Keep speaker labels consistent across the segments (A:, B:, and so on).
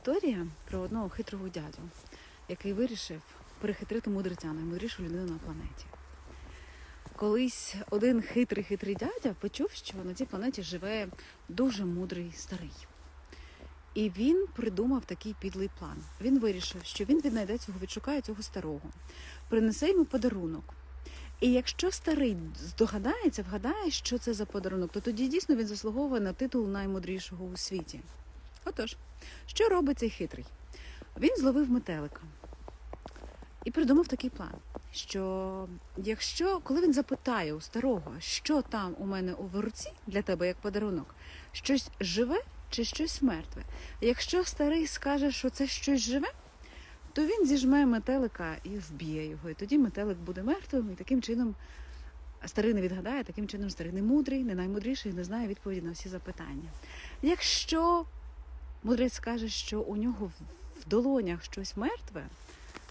A: історія про одного хитрого дядю, який вирішив перехитрити мудреця, наймудрішу людину на планеті. Колись один хитрий хитрий дядя почув, що на цій планеті живе дуже мудрий старий. І він придумав такий підлий план. Він вирішив, що він віднайде цього, відшукає цього старого, принесе йому подарунок. І якщо старий здогадається, вгадає, що це за подарунок, то тоді дійсно він заслуговує на титул наймудрішого у світі. Отож, що робить цей хитрий? Він зловив метелика і придумав такий план, що якщо, коли він запитає у старого, що там у мене у руці для тебе як подарунок, щось живе чи щось мертве. Якщо старий скаже, що це щось живе, то він зіжме метелика і вб'є його. І тоді метелик буде мертвим, і таким чином старий не відгадає, таким чином старий не мудрий, не наймудріший, не знає відповіді на всі запитання. Якщо мудрець скаже, що у нього в долонях щось мертве,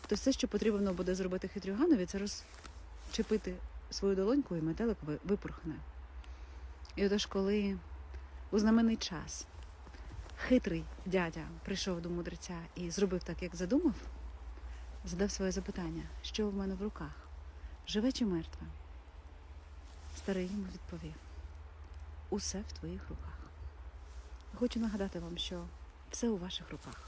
A: то все, що потрібно буде зробити хитрюганові, це розчепити свою долоньку і метелик випорхне. І отож, коли у знаменний час хитрий дядя прийшов до мудреця і зробив так, як задумав, задав своє запитання, що в мене в руках, живе чи мертве? Старий йому відповів: усе в твоїх руках. Хочу нагадати вам, що все у ваших руках.